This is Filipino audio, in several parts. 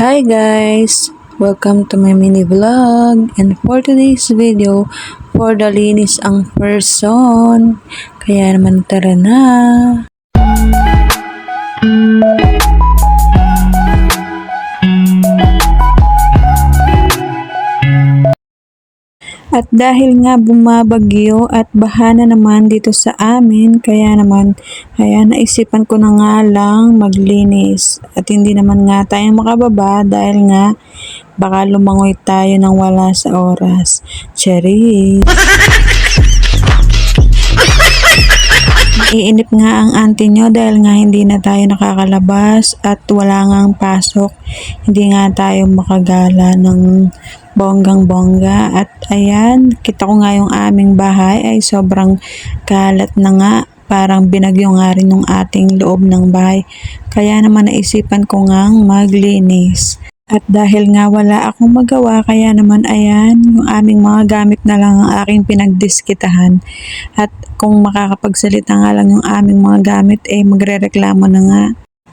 Hi guys! Welcome to my mini vlog and for today's video, for the linis ang person. Kaya naman tara na! At dahil nga bumabagyo at bahana naman dito sa amin, kaya naman, kaya naisipan ko na nga lang maglinis. At hindi naman nga tayo makababa dahil nga baka lumangoy tayo ng wala sa oras. Cherry! Iinip nga ang auntie nyo dahil nga hindi na tayo nakakalabas at wala nga ang pasok. Hindi nga tayo makagala ng bonggang bongga at ayan, kita ko nga yung aming bahay ay sobrang kalat na nga parang binagyo nga rin yung ating loob ng bahay. Kaya naman naisipan ko nga maglinis. At dahil nga wala akong magawa, kaya naman ayan, yung aming mga gamit na lang ang aking pinagdiskitahan. At kung makakapagsalita nga lang yung aming mga gamit, eh magrereklamo na nga.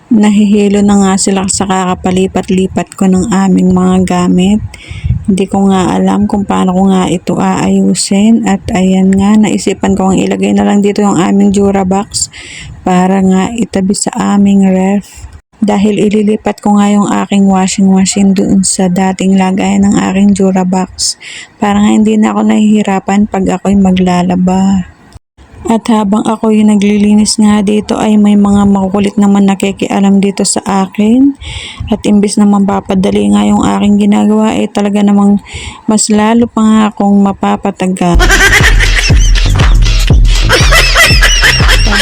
Nahihilo na nga sila sa kakapalipat-lipat ko ng aming mga gamit. Hindi ko nga alam kung paano ko nga ito aayusin. At ayan nga, naisipan ko ang ilagay na lang dito yung aming Durabox para nga itabi sa aming ref. Dahil ililipat ko nga yung aking washing machine doon sa dating lagayan ng aking Durabox. Para nga hindi na ako nahihirapan pag ako'y maglalaba. At habang ako yung naglilinis nga dito ay may mga makukulit naman nakikialam dito sa akin. At imbis na mapapadali nga yung aking ginagawa ay talaga namang mas lalo pa nga akong mapapataga.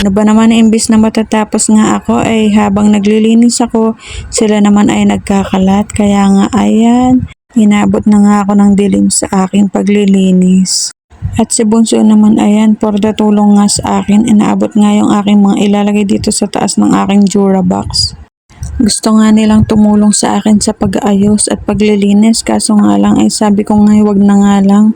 Paano ba naman imbis na matatapos nga ako ay habang naglilinis ako, sila naman ay nagkakalat. Kaya nga ayan, inabot na nga ako ng dilim sa aking paglilinis. At si Bunso naman ayan, for the tulong nga sa akin, inaabot nga yung aking mga ilalagay dito sa taas ng aking Durabox. Gusto nga nilang tumulong sa akin sa pag-aayos at paglilinis kaso nga lang ay sabi ko nga wag na nga lang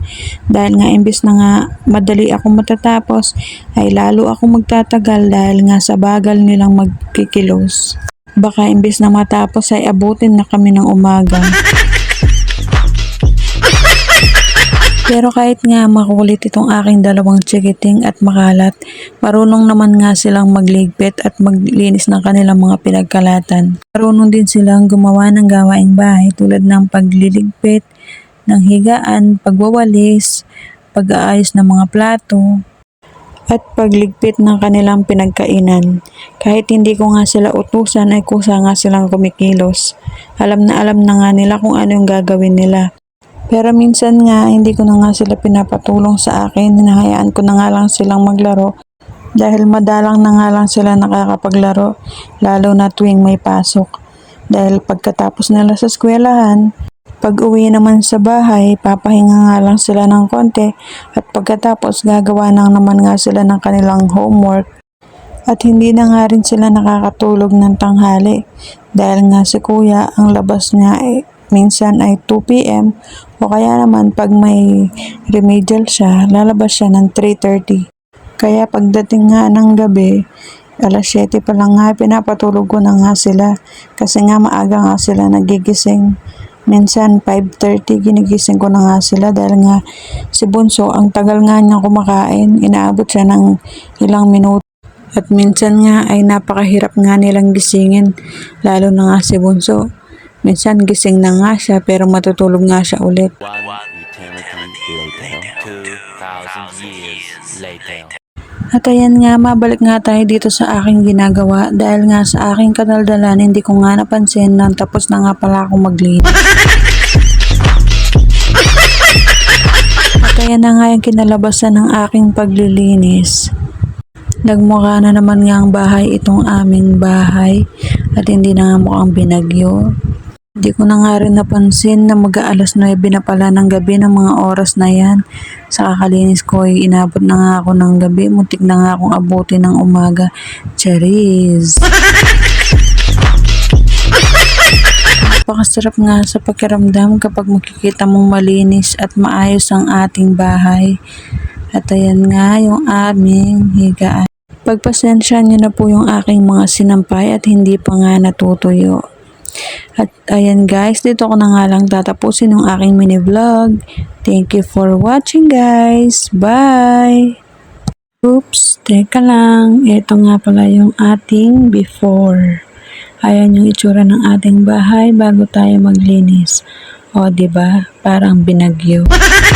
dahil nga imbis na nga madali ako matatapos ay lalo ako magtatagal dahil nga sa bagal nilang magkikilos. Baka imbis na matapos ay abutin na kami ng umaga. Pero kahit nga makulit itong aking dalawang chikiting at makalat, marunong naman nga silang magligpit at maglinis ng kanilang mga pinagkalatan. Marunong din silang gumawa ng gawaing bahay tulad ng pagliligpit, ng higaan, pagwawalis, pag-aayos ng mga plato, at pagligpit ng kanilang pinagkainan. Kahit hindi ko nga sila utusan ay kusa nga silang kumikilos. Alam na alam na nga nila kung ano yung gagawin nila. Pero minsan nga, hindi ko na nga sila pinapatulong sa akin. Hinahayaan ko na nga lang silang maglaro. Dahil madalang na nga lang sila nakakapaglaro, lalo na tuwing may pasok. Dahil pagkatapos nila sa eskwelahan, pag uwi naman sa bahay, papahinga nga lang sila ng konti at pagkatapos gagawa na naman nga sila ng kanilang homework. At hindi na nga rin sila nakakatulog ng tanghali dahil nga si kuya ang labas niya ay minsan ay 2pm o kaya naman pag may remedial siya, lalabas siya ng 3.30. Kaya pagdating nga ng gabi, alas 7 pa lang nga, pinapatulog ko na nga sila kasi nga maaga nga sila nagigising. Minsan 5.30 ginigising ko na nga sila dahil nga si Bunso ang tagal nga niya kumakain, inaabot siya ng ilang minuto. At minsan nga ay napakahirap nga nilang gisingin, lalo na nga si Bunso. Minsan gising na nga siya pero matutulog nga siya ulit. One eternity later. 2,000 years later. At ayan nga, mabalik nga tayo dito sa aking ginagawa dahil nga sa aking kadaldalan hindi ko nga napansin na tapos na nga pala ako maglinis. At ayan na nga yung kinalabasan ng aking paglilinis. Nagmukha na naman nga ang bahay itong aming bahay at hindi na nga mukhang binagyo. Hindi ko na nga rin napansin na mag-aalas 9 na pala ng gabi ng mga oras na yan. Sa kakalinis ko ay inabot na nga ako ng gabi. Muntik na nga akong abutin ng umaga. Cherries! Napakasarap nga sa pakiramdam kapag makikita mong malinis at maayos ang ating bahay. At ayan nga yung aming higaan. Pagpasensya niyo na po yung aking mga sinampay at hindi pa nga natutuyo. At ayan guys, dito ko na nga lang tatapusin yung aking mini vlog. Thank you for watching guys. Bye! Oops, teka lang. Ito nga pala yung ating before. Ayan yung itsura ng ating bahay bago tayo maglinis. O, ba? Parang binagyo.